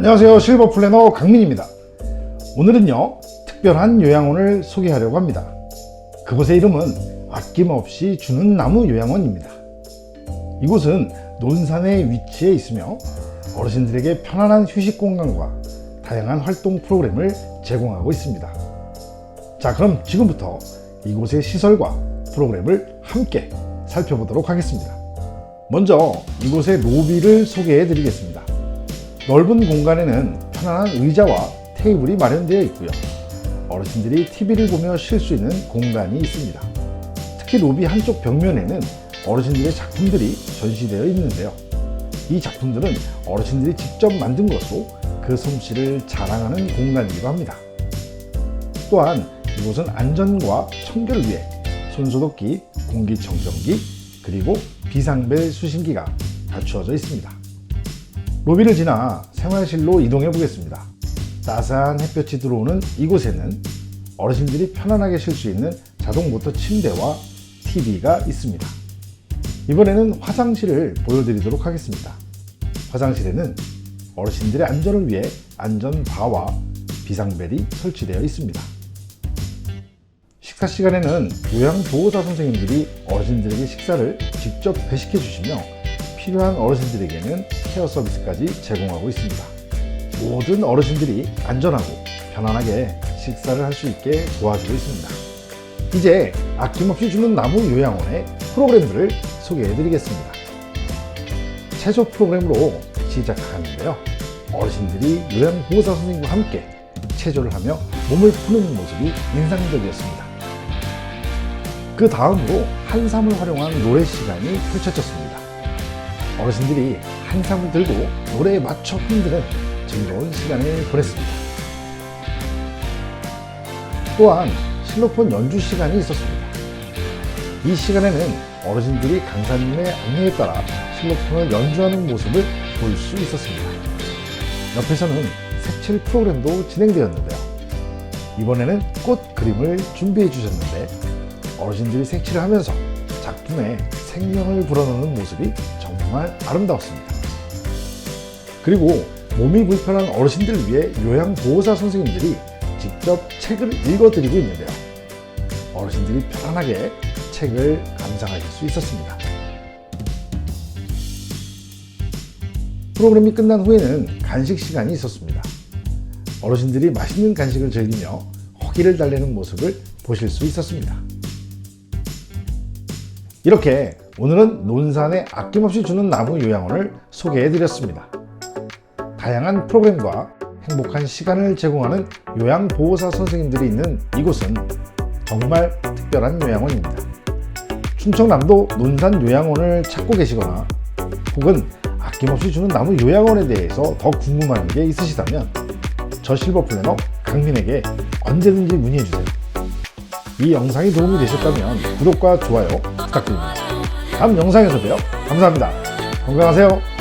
안녕하세요. 실버 플래너 강민입니다. 오늘은요 특별한 요양원을 소개하려고 합니다. 그곳의 이름은 아낌없이 주는 나무 요양원입니다. 이곳은 논산에 위치해 있으며 어르신들에게 편안한 휴식 공간과 다양한 활동 프로그램을 제공하고 있습니다. 자 그럼 지금부터 이곳의 시설과 프로그램을 함께 살펴보도록 하겠습니다. 먼저 이곳의 로비를 소개해 드리겠습니다 넓은 공간에는 편안한 의자와 테이블이 마련되어 있고요. 어르신들이 TV를 보며 쉴 수 있는 공간이 있습니다. 특히 로비 한쪽 벽면에는 어르신들의 작품들이 전시되어 있는데요. 이 작품들은 어르신들이 직접 만든 것으로 그 솜씨를 자랑하는 공간이기도 합니다. 또한 이곳은 안전과 청결을 위해 손소독기, 공기청정기, 그리고 비상벨 수신기가 갖추어져 있습니다. 로비를 지나 생활실로 이동해 보겠습니다. 따스한 햇볕이 들어오는 이곳에는 어르신들이 편안하게 쉴 수 있는 자동 모터 침대와 TV가 있습니다. 이번에는 화장실을 보여드리도록 하겠습니다. 화장실에는 어르신들의 안전을 위해 안전 바와 비상벨이 설치되어 있습니다. 식사 시간에는 요양 보호사 선생님들이 어르신들에게 식사를 직접 배식해 주시며 필요한 어르신들에게는 케어 서비스까지 제공하고 있습니다. 모든 어르신들이 안전하고 편안하게 식사를 할 수 있게 도와주고 있습니다. 이제 아낌없이 주는 나무 요양원의 프로그램들을 소개해 드리겠습니다. 체조 프로그램으로 시작하는데요. 어르신들이 요양보호사 선생님과 함께 체조를 하며 몸을 푸는 모습이 인상적이었습니다. 그 다음으로 한삼을 활용한 노래 시간이 펼쳐졌습니다. 어르신들이 한삼을 들고 노래에 맞춰 흔드는 즐거운 시간을 보냈습니다. 또한 실로폰 연주 시간이 있었습니다. 이 시간에는 어르신들이 강사님의 안내에 따라 실로폰을 연주하는 모습을 볼 수 있었습니다. 옆에서는 색칠 프로그램도 진행되었는데요. 이번에는 꽃 그림을 준비해 주셨는데 어르신들이 색칠을 하면서 작품에 생명을 불어넣는 모습이 정말 아름다웠습니다. 그리고 몸이 불편한 어르신들을 위해 요양보호사 선생님들이 직접 책을 읽어드리고 있는데요. 어르신들이 편안하게 책을 감상하실 수 있었습니다. 프로그램이 끝난 후에는 간식 시간이 있었습니다. 어르신들이 맛있는 간식을 즐기며 허기를 달래는 모습을 보실 수 있었습니다. 이렇게 오늘은 논산에 아낌없이 주는 나무 요양원을 소개해 드렸습니다. 다양한 프로그램과 행복한 시간을 제공하는 요양보호사 선생님들이 있는 이곳은 정말 특별한 요양원입니다. 충청남도 논산 요양원을 찾고 계시거나 혹은 아낌없이 주는 나무 요양원에 대해서 더 궁금한 게 있으시다면 저 실버 플래너 강민에게 언제든지 문의해 주세요. 이 영상이 도움이 되셨다면 구독과 좋아요 부탁드립니다. 다음 영상에서 봬요. 감사합니다. 건강하세요.